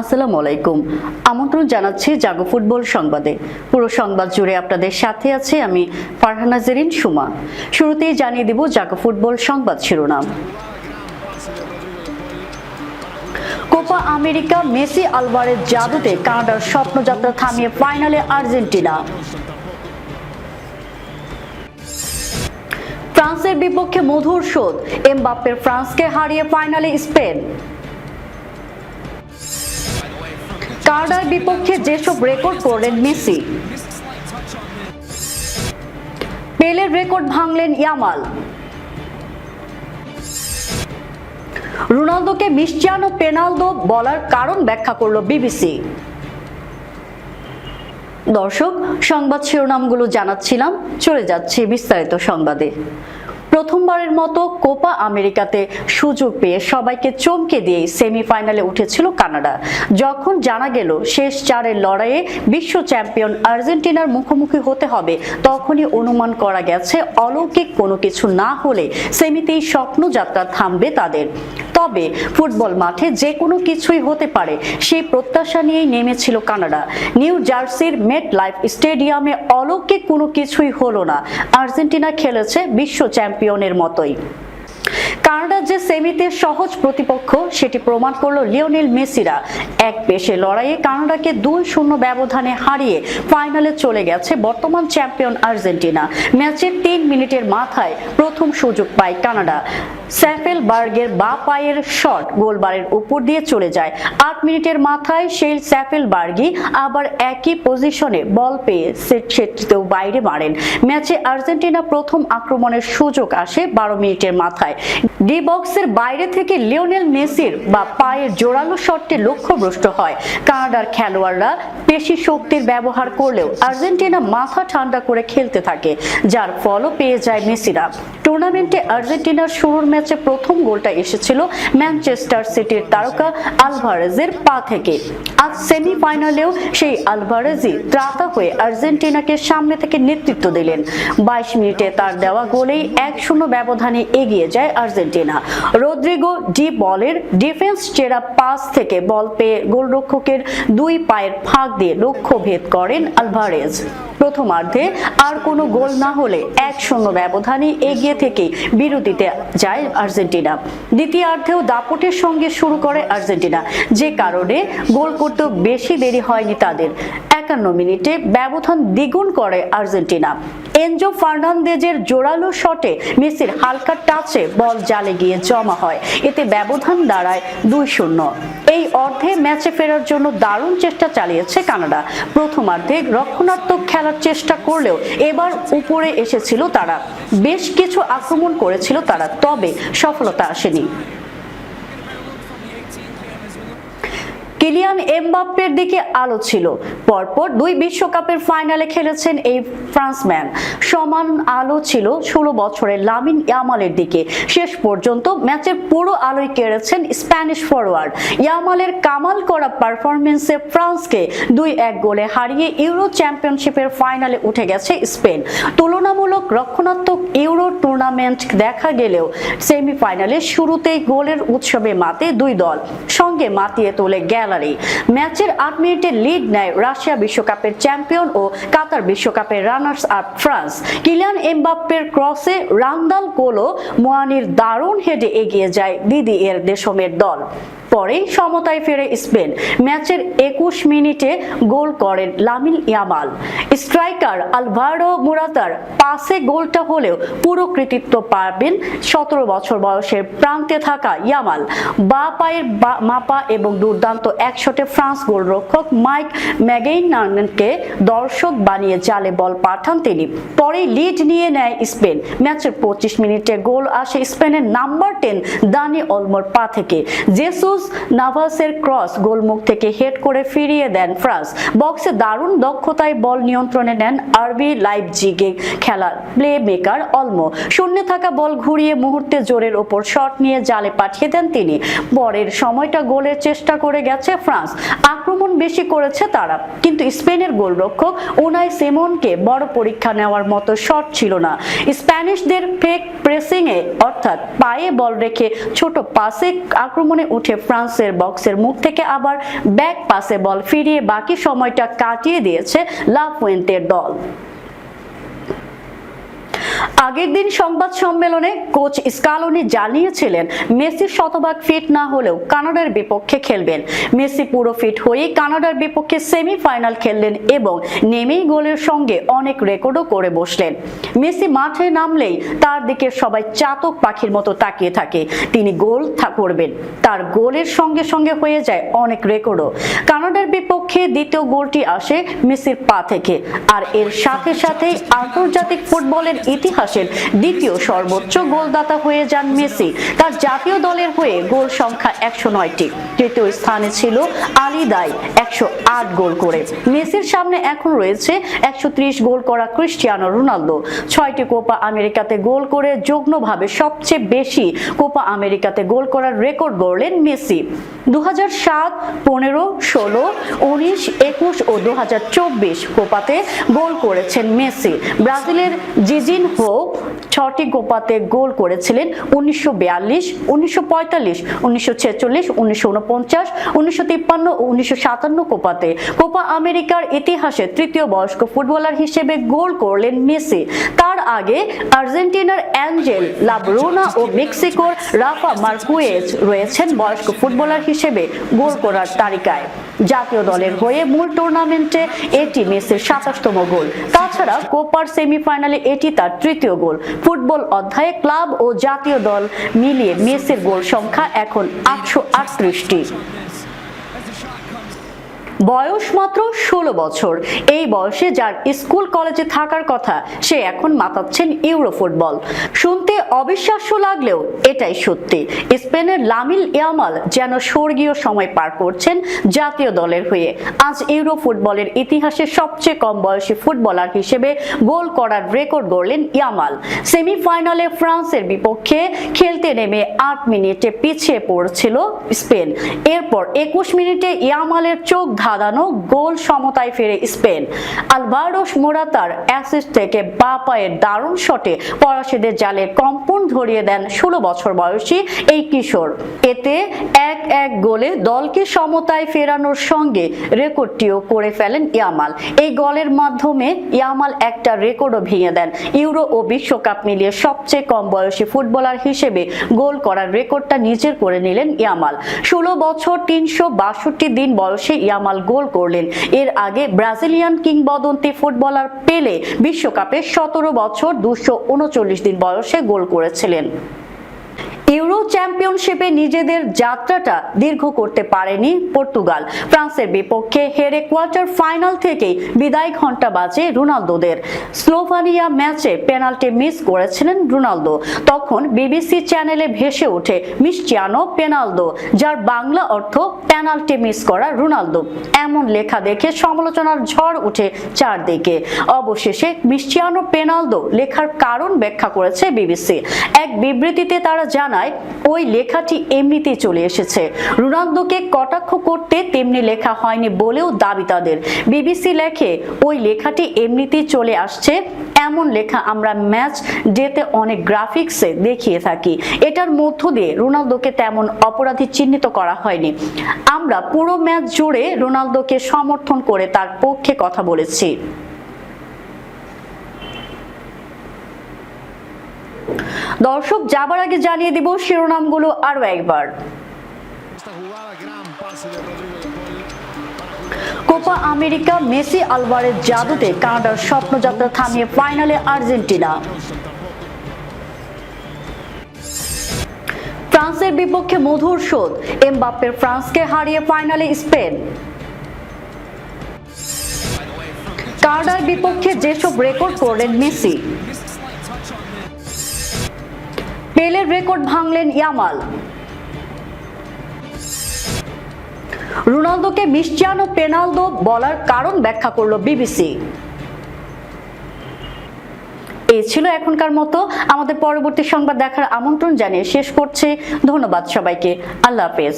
আসসালামু আলাইকুম। আমন্ত্রণ জানাচ্ছি জাগো ফুটবল সংবাদে। পুরো সংবাদ জুড়ে আপনাদের সাথে আছে আমি ফারহানা জেরিন সুমা। শুরুতেই জানিয়ে দেব জাগো ফুটবল সংবাদ শিরোনাম। কোপা আমেরিকা মেসি আলভারের জাদুতে কানাডার স্বপ্নযাত্রা থামিয়ে ফাইনালে আর্জেন্টিনা। ফ্রান্সের বিপক্ষে মধুর শোধ, এমবাপ্পের ফ্রান্সকে হারিয়ে ফাইনালে স্পেন। কানাডার বিপক্ষে যেসব রেকর্ড করলেন মেসি, পেলের রেকর্ড ভাঙলেন ইয়ামাল। রোনালদোকে মিশ্চানো পেনালদো বলার কারণ ব্যাখ্যা করল বিবিসি। দর্শক, সংবাদ শিরোনামগুলো জানাচ্ছিলাম, চলে যাচ্ছে বিস্তারিত সংবাদে। প্রথমবারের মতো কোপা আমেরিকাতে সুযোগ পেয়ে সবাইকে চমকে দিয়ে সেমিফাইনালে উঠেছিল কানাডা। যখন জানা গেল শেষ চারের লড়াইয়ে বিশ্ব চ্যাম্পিয়ন আর্জেন্টিনার মুখোমুখি হতে হবে, তখনই অনুমান করা গেছে অলৌকিক কোনো কিছু না হলে সেমিতেই স্বপ্নযাত্রা থামবে তাদের। তবে ফুটবল মাঠে যে কোনো কিছুই হতে পারে, সেই প্রত্যাশা নিয়েই নেমেছিল কানাডা। নিউ জার্সির মেট লাইফ স্টেডিয়ামে অলৌকিক কোনো কিছুই হলো না। আর্জেন্টিনা খেলেছে বিশ্ব চ্যাম্পিয়নের মতোই। কানাডার যে সেমিতে সহজ প্রতিপক্ষ, সেটি প্রমাণ করল লিওনেল মেসিরা। এক পেশে লড়াইয়ে কানাডাকে দুই শূন্য ব্যবধানে হারিয়ে ফাইনালে চলে গেছে বর্তমান চ্যাম্পিয়ন আর্জেন্টিনা। ম্যাচের তিন মিনিটের মাথায় প্রথম সুযোগ পায় কানাডা। স্যাফেল বার্গের বা পায়ের শট গোলবারের উপর দিয়ে চলে যায়। আট মিনিটের মাথায় সেই স্যাফেল বার্গি আবার একই পজিশনে বল পেয়ে সেট সেটিতেও বাইরে মারেন। ম্যাচে আর্জেন্টিনা প্রথম আক্রমণের সুযোগ আসে বারো মিনিটের মাথায়। ডি বক্সের বাইরে থেকে লিওনেল মেসির বা পায়ের জোরালো শটটি লক্ষ্যভ্রষ্ট হয়। কানাডার খেলোয়াড়রা পেশি শক্তির ব্যবহার করলেও আর্জেন্টিনা মাথা ঠান্ডা করে খেলতে থাকে, যার ফলও পেয়ে যায় মেসিরা। টুর্নামেন্টে আর্জেন্টিনার শুরুর ম্যাচে প্রথম গোলটা এসেছিল ম্যানচেস্টার সিটির তারকা আলভারেজের পা থেকে। আজ সেমিফাইনালেও সেই আলভারেজই ত্রাতা হয়ে আর্জেন্টিনাকে সামনে থেকে নেতৃত্ব দিলেন। বাইশ মিনিটে তার দেওয়া গোলেই এক শূন্য ব্যবধানে এগিয়ে যায় আর্জেন্টিনা। রদ্রিগো ডি বলের ডিফেন্স চেরা পাস থেকে বল পেয়ে গোলরক্ষকের দুই পায়ের ফাঁক দিয়ে লক্ষ্য ভেদ করেন আলভারেজ। প্রথমার্ধে আর কোনো গোল না হলে এক শূন্য ব্যবধানে এগিয়ে থেকে বিরতিতে যায় আর্জেন্টিনা। দ্বিতীয়ার্ধেও দাপটের সঙ্গে শুরু করে আর্জেন্টিনা, যে কারণে গোল করতেও বেশি দেরি হয়নি তাদের। একান্ন মিনিটে ব্যবধান দ্বিগুণ করে আর্জেন্টিনা। এনজো ফার্নান্দেজের জোরালো শটে মেসির হালকা টাচে বল জালে গিয়ে জমা হয়। এতে ব্যবধান দাঁড়ায় দুই শূন্য। এই অর্ধে ম্যাচে ফেরার জন্য দারুণ চেষ্টা চালিয়েছে কানাডা। প্রথমার্ধে রক্ষণাত্মক খেলার চেষ্টা করলেও এবার উপরে এসেছিল তারা। বেশ কিছু আক্রমণ করেছিল তারা, তবে সফলতা আসেনি। কিলিয়ান এমবাপ্পের দিকে আলো ছিল। পরপর দুই বিশ্বকাপের ফাইনালে খেলেছেন এই ফ্রান্সম্যান। সমান আলো ছিল ষোলো বছরের লামিন ইয়ামালের দিকে। শেষ পর্যন্ত ম্যাচের পুরো আলোয় কেড়েছেন স্প্যানিশ ফরওয়ার্ড ইয়ামালের কামাল করা পারফরমেন্সে ফ্রান্সকে দুই এক গোলে হারিয়ে ইউরো চ্যাম্পিয়নশিপের ফাইনালে উঠে গেছে স্পেন। তুলনামূলক রক্ষণাত্মক ইউরো টুর্নামেন্ট দেখা গেলেও সেমিফাইনালে শুরুতেই গোলের উৎসবে মাতে দুই দল। সঙ্গে মাতিয়ে তোলে গ্যালারি। ম্যাচের আট মিনিটে লিড নেয় রাশিয়া বিশ্বকাপের চ্যাম্পিয়ন ও কাতার বিশ্বকাপের রানার্স আপ ফ্রান্স। কিলিয়ান এমবাপ্পের ক্রসে রান্দাল কোলো মোয়ানির দারুণ হেডে এগিয়ে যায় দিদি এর দেশমের দল। পরে সমতায় ফেরে স্পেন। ম্যাচের একুশ মিনিটে গোল করেন লামিল ইয়ামাল। স্ট্রাইকার আলভারো মুরাতার পাসে গোলটা হলেও পুরো কৃতিত্ব পাবেন সতেরো বছর বয়সের প্রান্তে থাকা ইয়ামাল। বা পায়ের মাপা এবং দুর্দান্ত একশটে ফ্রান্স গোলরক্ষক মাইক ম্যাগেইনানকে দর্শক বানিয়ে জালে বল পাঠান তিনি। পরে লিড নিয়ে নেয় স্পেন। ম্যাচের পঁচিশ মিনিটে গোল আসে স্পেনের নাম্বার টেন দানি অলমোর পা থেকে। জেসুস নাভাসের ক্রস গোলমুখ থেকে হেড করে ফিরিয়ে দেন ফ্রান্স। বক্সে দারুণ দক্ষতায় বল নিয়ন্ত্রণে নেন আরবি লাইভ জিগে খেলার প্লে মেকার অলমো। শূন্যে থাকা বল ঘুরিয়ে মুহূর্তে জোরের ওপর শট নিয়ে জালে পাঠিয়ে দেন তিনি। পরের সময়টা গোলের চেষ্টা করে গেছে ফ্রান্স। আক্রমণ বেশি করেছে তারা। কিন্তু স্পেনের গোলরক্ষক উনাই সেমনকে বড় পরীক্ষা নেওয়ার মতো শট ছিল না। স্প্যানিশদের ফেক প্রেসিংয়ে অর্থাৎ পায়ে বল রেখে ছোট পাসে আক্রমণে উঠে ফ্রান্সের বক্সের মুখ থেকে আবার ব্যাক পাসে বল ফিরিয়ে বাকি সময়টা কাটিয়ে দিয়েছে লাফুয়েন্তের দল। আগের দিন সংবাদ সম্মেলনে কোচ স্কালোনি জানিয়েছিলেন মেসি শতভাগ ফিট না হলেও কানাডার বিপক্ষে খেলবেন। মেসি পুরো ফিট হয়েই কানাডার বিপক্ষে সেমিফাইনাল খেললেন এবং নেমেই গোলের সঙ্গে অনেক রেকর্ডও করে বসলেন। মেসি মাঠে নামলেই তার দিকে সবাই চাতক পাখির মতো তাকিয়ে থাকে। তিনি গোল করবেন। তার গোলের সঙ্গে সঙ্গে হয়ে যায় অনেক রেকর্ডও। কানাডার বিপক্ষে দ্বিতীয় গোলটি আসে মেসির পা থেকে। আর এর সাথে সাথে আন্তর্জাতিক ফুটবলের ইতিহাসের দ্বিতীয় সর্বোচ্চ গোলদাতা হয়ে যান মেসি। তার জাতীয় দলের হয়ে গোল সংখ্যা একশো নয়টি। তৃতীয় স্থানে ছিল আলিদাই একশো আট গোল করে। মেসির সামনে এখন রয়েছে একশো ত্রিশ গোল করা ক্রিস্টিয়ানো রোনালদো। ছয়টি কোপা আমেরিকাতে গোল করে যুগ্মভাবে সবচেয়ে বেশি কোপা আমেরিকাতে গোল করার রেকর্ড গড়লেন মেসি। দু হাজার সাত, পনেরো, ষোলো, উনিশ, একুশ ও দু হাজার চব্বিশ কোপাতে গোল করেছেন মেসি। ব্রাজিলের জিজিন হো ছটি গোপাতে গোল করেছিলেন উনিশশো বিয়াল্লিশ, উনিশশো পঁয়তাল্লিশ, উনিশশো ছেচল্লিশ, উনিশশো উনপঞ্চাশ, উনিশশো তিপ্পান্ন উনিশশো সাতান্ন কোপাতে কোপা আমেরিকার ইতিহাসে তৃতীয় বয়স্ক ফুটবলার হিসেবে গোল করলেন মেসি। তার আগে আর্জেন্টিনার অ্যাঞ্জেল লাবরোনা ও মেক্সিকোর রাফা মার্কুয়েজ রয়েছেন বয়স্ক ফুটবলার হিসেবে গোল করার তালিকায়। জাতীয় দলের হয়ে মূল টুর্নামেন্টে এটি মেসির সাতাশতম গোল। তাছাড়া কোপার সেমিফাইনালে এটি তার তৃতীয় গোল। ফুটবল অধ্যায়ে ক্লাব ও জাতীয় দল মিলিয়ে মেসির গোল সংখ্যা এখন আটশো আটত্রিশটি। বয়স মাত্র ষোলো বছর। এই বয়সে যার স্কুল কলেজে থাকার কথা, সে এখন মাতাচ্ছেন ইউরো ফুটবল। শুনতে অবিশ্বাস্য লাগলেও এটাই সত্যি। স্পেনের লামিল ইয়ামাল যেন স্বর্গীয় সময় পার করছেন জাতীয় দলের হয়ে। আজ ইউরো ফুটবলের ইতিহাসে সবচেয়ে কম বয়সী ফুটবলার হিসেবে গোল করার রেকর্ড গড়লেন ইয়ামাল। সেমিফাইনালে ফ্রান্সের বিপক্ষে খেলতে নেমে আট মিনিটে পিছিয়ে পড়ছিল স্পেন। এরপর একুশ মিনিটে ইয়ামালের চোখ ধাঁধানো গোল সমতায় ফেরে স্পেন। আলভারোস মোরাতার অ্যাসিস্ট থেকে বা পায়ের দারুণ শটে ফরাসিদের জালে কম্পন ধরিয়ে দেন ষোলো বছর বয়সী এই কিশোর। এতে এক এক গোলে দলকে সমতায় ফেরানোর সঙ্গে রেকর্ডটিও করে ফেলেন ইয়ামাল। এই গোলের মাধ্যমে ইয়ামাল একটা রেকর্ডও ভেঙে দেন। ইউরো ও বিশ্বকাপ মিলিয়ে সবচেয়ে কম বয়সী ফুটবলার হিসেবে গোল করার রেকর্ডটা নিজের করে নিলেন ইয়ামাল। ষোলো বছর তিনশো বাষট্টি দিন বয়সে ইয়ামাল গোল করলেন। এর আগে ব্রাজিলিয়ান কিংবদন্তি ফুটবলার পেলে বিশ্বকাপে সতেরো বছর দুশো দিন বয়সে গোল করেছিলেন। ইউরো চ্যাম্পিয়নশিপে নিজেদের যাত্রাটা দীর্ঘ করতে পারেনি পর্তুগাল। ফ্রান্সের বিপক্ষে হেরে কোয়ার্টার ফাইনাল থেকেই বিদায় ঘণ্টা বাজে রোনালদোদের। স্লোভানিয়া ম্যাচে পেনাল্টি মিস করেছিলেন রোনালদো। তখন বিবিসি চ্যানেলে ভেসে ওঠে মিসচিয়ানো পেনালদো যার বাংলা অর্থ পেনাল্টি মিস করা রোনালদো। এমন লেখা দেখে সমালোচনার ঝড় উঠে চারদিকে। অবশেষে মিসচিয়ানো পেনালদো লেখার কারণ ব্যাখ্যা করেছে বিবিসি। এক বিবৃতিতে তারা জানায় ওই লেখাটি এমনিতেই চলে এসেছে। রোনালদোকে কটাক্ষ করতে তেমনি লেখা হয়নি বলেও দাবি তাদের। বিবিসি লেখে, ওই লেখাটি এমনিতেই চলে আসছে, এমন লেখা আমরা ম্যাচ ডেতে অনেক গ্রাফিক্সে দেখিয়ে থাকি। এটার মধ্য দিয়ে রোনালদোকে তেমন অপরাধী চিহ্নিত করা হয়নি। আমরা পুরো ম্যাচ জুড়ে রোনালদোকে সমর্থন করে তার পক্ষে কথা বলেছি। দর্শক, যাবার আগে জানিয়ে দিব শিরোনামগুলো আরও একবার. কোপা আমেরিকা, মেসি আলভারের জাদুতে কানাডার স্বপ্নযাত্রা থামিয়ে ফাইনালে আর্জেন্টিনা ফ্রান্সের বিপক্ষে মধুর শোধ, এমবাপ্পের ফ্রান্সকে হারিয়ে ফাইনালে স্পেন কানাডার বিপক্ষে যেসব রেকর্ড করলেন মেসি পেলের রেকর্ড ভাঙলেন ইয়ামাল। রোনালদোকে মিশ্চানো পেনালদো বলার কারণ ব্যাখ্যা করল বিবিসি। এই ছিল এখনকার মতো। আমাদের পরবর্তী সংবাদ দেখার আমন্ত্রণ জানিয়ে শেষ করছি। ধন্যবাদ সবাইকে। আল্লাহ হাফেজ।